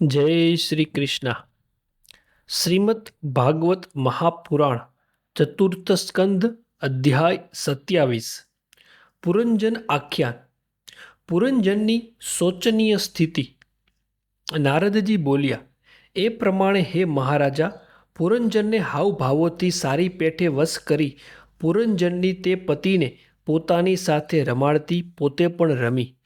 જય શ્રી કૃષ્ણ. શ્રીમદ ભાગવત મહાપુરાણ ચતુર્થ સ્કંદ અધ્યાય સત્યાવીસ. પુરંજન આખ્યાન. પુરંજનની શોચનીય સ્થિતિ. નારદજી બોલ્યા, એ પ્રમાણે હે મહારાજા, પુરંજનને હાવભાવોથી સારી પેઠે વશ કરી પુરંજનની તે પતિને પોતાની સાથે રમાડતી પોતે પણ રમી.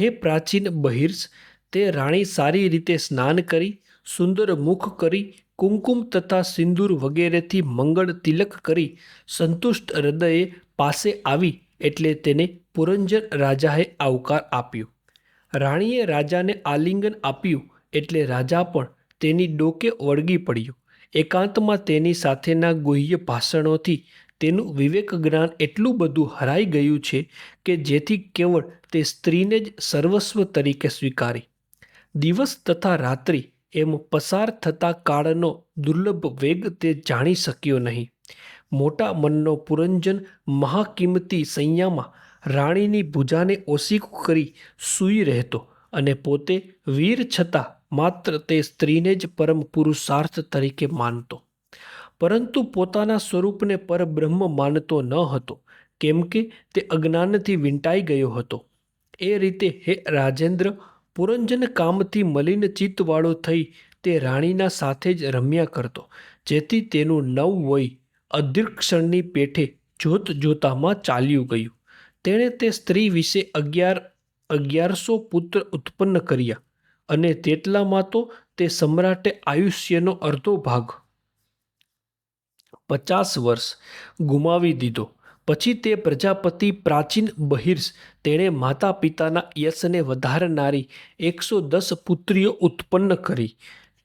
હે પ્રાચીન બહિર્ષ તે રાણી સારી રીતે સ્નાન કરી, સુંદર મુખ કરી, કુમકુમ તથા સિંદૂર વગેરેથી મંગળ તિલક કરી સંતુષ્ટ હૃદયે પાસે આવી એટલે તેને પુરંજન રાજાએ આવકાર આપ્યો. રાણીએ રાજાને આલિંગન આપ્યું એટલે રાજા પણ તેની ડોકે વળગી પડ્યો. એકાંતમાં તેની સાથેના ગુહ્ય ભાષણોથી તેનું વિવેક જ્ઞાન એટલું બધું હરાઈ ગયું છે કે જેથી કેવળ તે સ્ત્રીને જ સર્વસ્વ તરીકે સ્વીકારી. દિવસ તથા રાત્રિ એમ પસાર થતા કાળનો દુર્લભ વેગ તે જાણી શક્યો નહીં. મોટા મનનો પુરંજન મહાકિંમતી સૈયામાં રાણીની ભુજાને ઓસીકું કરી સૂઈ રહેતો અને પોતે વીર છતાં માત્ર તે સ્ત્રીને જ પરમ પુરુષાર્થ તરીકે માનતો. પરંતુ પોતાના સ્વરૂપને પરબ્રહ્મ માનતો ન હતો, કેમ કે તે અજ્ઞાનથી વીંટાઈ ગયો હતો. એ રીતે હે રાજેન્દ્ર પુરંજન કામથી મલિન ચિત્તવાળો થઈ તે રાણીના સાથે જ રમ્યા કરતો, જેથી તેનું નવ વય અધિક્ષણની પેઠે જોત જોતામાં ચાલ્યું ગયું. તેણે તે સ્ત્રી વિશે અગિયાર, અગિયારસો પુત્ર ઉત્પન્ન કર્યા અને તેટલામાં તો તે સમ્રાટે આયુષ્યનો અડધો ભાગ પચાસ વર્ષ ગુમાવી દીધો. પછી તે પ્રજાપતિ પ્રાચીન બહિર્ષ તેણે માતા પિતાના યશને વધારનારી એકસો દસ પુત્રીઓ ઉત્પન્ન કરી,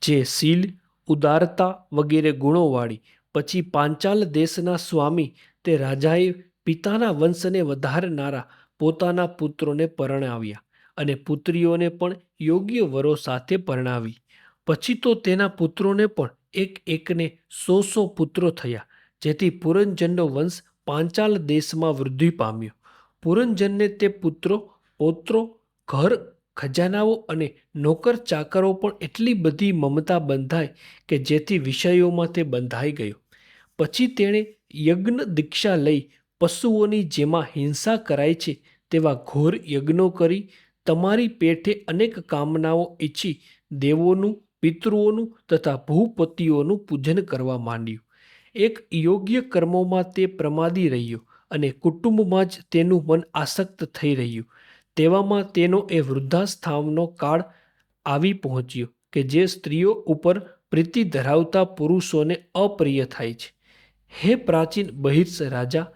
જે શીલ, ઉદારતા વગેરે ગુણોવાળી પછી પાંચાલ દેશના સ્વામી, તે રાજાએ પિતાના વંશને વધારનારા પોતાના પુત્રોને પરણાવ્યા અને પુત્રીઓને પણ યોગ્ય વરો સાથે પરણાવી. પછી તો તેના પુત્રોને પણ એક એકને સો સો પુત્રો થયા, જેથી પુરંજનનો વંશ પાંચાલ દેશમાં વૃદ્ધિ પામ્યો. પુરંજનને તે પુત્રો, પૌત્રો, ઘર, ખજાનાઓ અને નોકર ચાકરો પણ એટલી બધી મમતા બંધાય કે જેથી વિષયોમાં તે બંધાઈ ગયો. પછી તેણે યજ્ઞ દીક્ષા લઈ પશુઓની જેમાં હિંસા કરાય છે તેવા ઘોર યજ્ઞો કરી તમારી પેઠે અનેક કામનાઓ ઈચ્છી દેવોનું, પિતૃઓનું તથા ભૂપતિઓનું પૂજન કરવા માંડ્યું. એક યોગ્ય કર્મોમાં તે પ્રમાદી રહ્યો અને કુટુંબમાં જ તેનું મન આસક્ત થઈ રહ્યું. તેવામાં તેનો એ વૃદ્ધાસ્થાવનો કાળ આવી પહોંચ્યો કે જે સ્ત્રીઓ ઉપર પ્રીતિ ધરાવતા પુરુષોને અપ્રિય થાય છે. હે પ્રાચીન બહિર્ષ રાજા,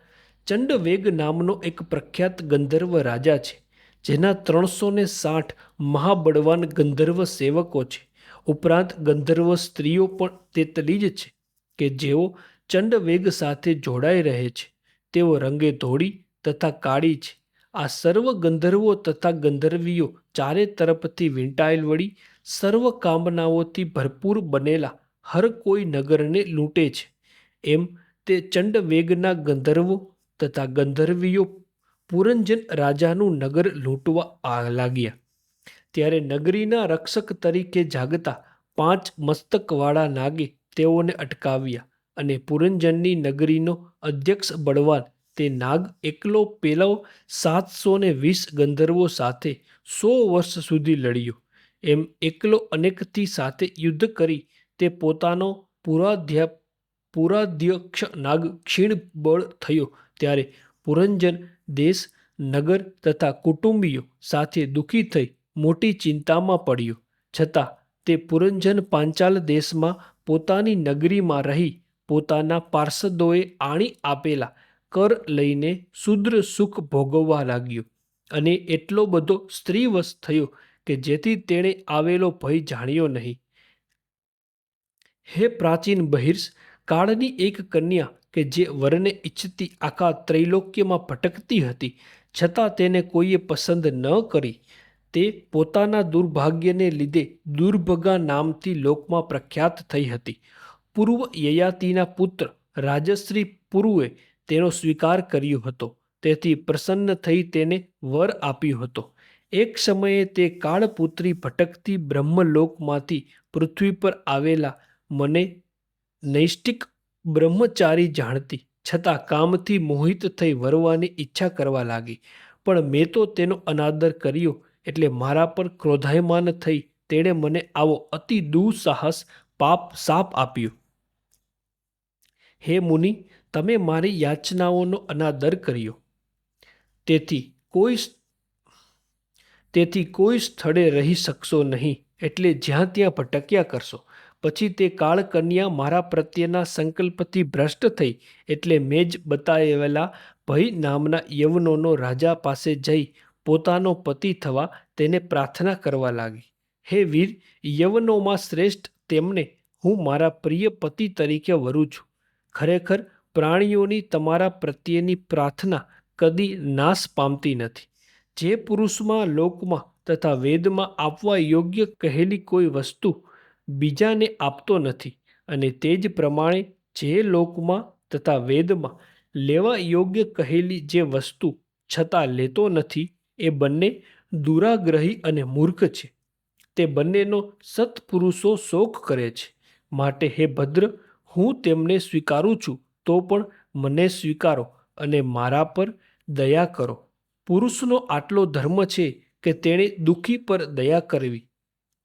ચંડવેગ નામનો એક પ્રખ્યાત ગંધર્વ રાજા છે, જેના ત્રણસો ને સાઠ મહાબળવાન ગંધર્વ સેવકો છે. ઉપરાંત ગંધર્વ સ્ત્રીઓ પણ તેટલી જ છે. કે જેઓ ચંડવેગ સાથે જોડાઈ રહે છે. તેઓ રંગે ધોળી તથા કાળી છે. આ સર્વ ગંધર્વો તથા ગંધર્વીઓ ચારે તરફથી વીંટાયેલ વળી સર્વ કામનાઓથી ભરપૂર બનેલા હર કોઈ નગરને લૂંટે છે. એમ તે ચંડવેગના ગંધર્વો તથા ગંધર્વીઓ પુરંજન રાજાનું નગર લૂંટવા લાગ્યા. ત્યારે નગરીના રક્ષક તરીકે જાગતા પાંચ મસ્તકવાળા નાગે તેઓને અટકાવ્યા અને પુરંજનની નગરીનો અધ્યક્ષ બળવાન તે નાગ એકલો પેલો સાતસો ને વીસ ગંધર્વો સાથે સો વર્ષ સુધી લડ્યો. એમ એકલો અનેકથી સાથે યુદ્ધ કરી તે પોતાનો પુરાધ્યા, પુરાધ્યક્ષ નાગ ક્ષીણ બળ થયો. ત્યારે પુરંજન દેશ, નગર તથા કુટુંબીઓ સાથે દુઃખી થઈ મોટી ચિંતામાં પડ્યો. છતાં તે પુરંજન પાંચાલ દેશમાં પોતાની નગરીમાં રહી પોતાના પાર્ષદોએ આણી આપેલા કર લઈને શુદ્ર સુખ ભોગવવા લાગ્યો અને એટલો બધો સ્ત્રીવશ થયો કે જેથી તેણે આવેલો ભય જાણ્યો નહીં. હે પ્રાચીન બહિર્ષ, કાળની એક કન્યા કે જે વરને ઈચ્છતી આખા ત્રૈલોક્યમાં ભટકતી હતી, છતાં તેને કોઈએ પસંદ ન કરી તે પોતાના દુર્ભાગ્યને લીધે દુર્ભગા નામથી લોકમાં પ્રખ્યાત થઈ હતી. પૂર્વ યયાતિના પુત્ર રાજશ્રી પુરુએ તેનો સ્વીકાર કર્યો હતો. તેથી પ્રસન્ન થઈ તેને વર આપ્યો હતો. એક સમયે તે કાળપુત્રી ભટકતી બ્રહ્મલોકમાંથી પૃથ્વી પર આવેલા મને નૈષ્ટિક બ્રહ્મચારી જાણતી, છતાં કામથી મોહિત થઈ વરવાની ઈચ્છા કરવા લાગી. પણ મેં તો તેનો અનાદર કર્યો એટલે મારા પર ક્રોધાયમાન થઈ તેણે મને આવો અતિ દુઃસાહસ પાપ સાપ આપ્યો. હે મુનિ, તમે મારી યાચનાઓનો અનાદર કર્યો. તેથી કોઈ તેથી કોઈ સ્થળે રહી શકશો નહીં, એટલે જ્યાં ત્યાં ભટક્યા કરશો. પછી તે કાળકન્યા મારા પ્રત્યેના સંકલ્પથી ભ્રષ્ટ થઈ, એટલે મેં જ બતાવેલા ભય નામના યવનોનો રાજા પાસે જઈ પોતાનો પતિ થવા તેને પ્રાર્થના કરવા લાગી. હે વીર, યવનોમાં શ્રેષ્ઠ તેમને હું મારા પ્રિય પતિ તરીકે વરું છું. ખરેખર પ્રાણીઓની તમારા પ્રત્યેની પ્રાર્થના કદી નાશ પામતી નથી. જે પુરુષમાં લોકમાં તથા વેદમાં આપવા યોગ્ય કહેલી કોઈ વસ્તુ બીજાને આપતો નથી અને તે જ પ્રમાણે જે લોકમાં તથા વેદમાં લેવા યોગ્ય કહેલી જે વસ્તુ છતાં લેતો નથી એ બંને દુરાગ્રહી અને મૂર્ખ છે. તે બંનેનો સત્પુરુષો શોક કરે છે. માટે હે ભદ્ર, હું તેમને સ્વીકારું છું, તો પણ મને સ્વીકારો અને મારા પર દયા કરો. પુરુષનો આટલો ધર્મ છે કે તેણે દુઃખી પર દયા કરવી.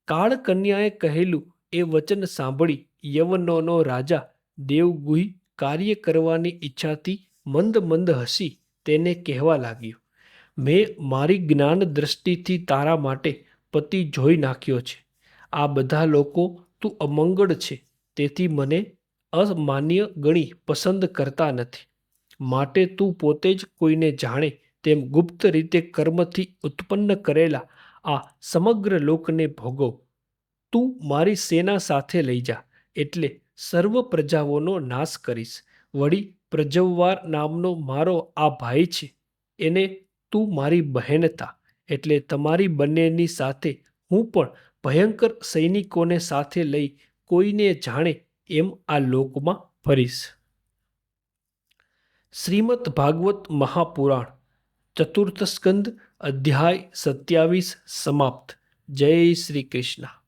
કાળ કન્યાએ કહેલું એ વચન સાંભળી યવનોનો રાજા દેવગુહી કાર્ય કરવાની ઈચ્છાથી મંદ મંદ હસી તેને કહેવા લાગ્યો. મેં મારી જ્ઞાન દ્રષ્ટિથી તારા માટે પતિ જોઈ નાખ્યો છે. આ બધા લોકો તું અમંગળ છે, તેથી મને અમાન્ય ગણી પસંદ કરતા નથી. માટે તું પોતે જ કોઈને જાણે તેમ ગુપ્ત રીતે કર્મથી ઉત્પન્ન કરેલા આ સમગ્ર લોકને ભોગવ. તું મારી સેના સાથે લઈ જા, એટલે સર્વ પ્રજાઓનો નાશ કરીશ. વળી પ્રજવવાર નામનો મારો આ ભાઈ છે, એને તું મારી બહેન થા એટલે તમારી બંનેની સાથે હું પણ ભયંકર સૈનિકોને સાથે લઈ કોઈને જાણે એમ આ લોકમાં ફરીશ. શ્રીમદ ભાગવત મહાપુરાણ ચતુર્થ સ્કંદ અધ્યાય સત્યાવીસ સમાપ્ત. જય શ્રી કૃષ્ણ.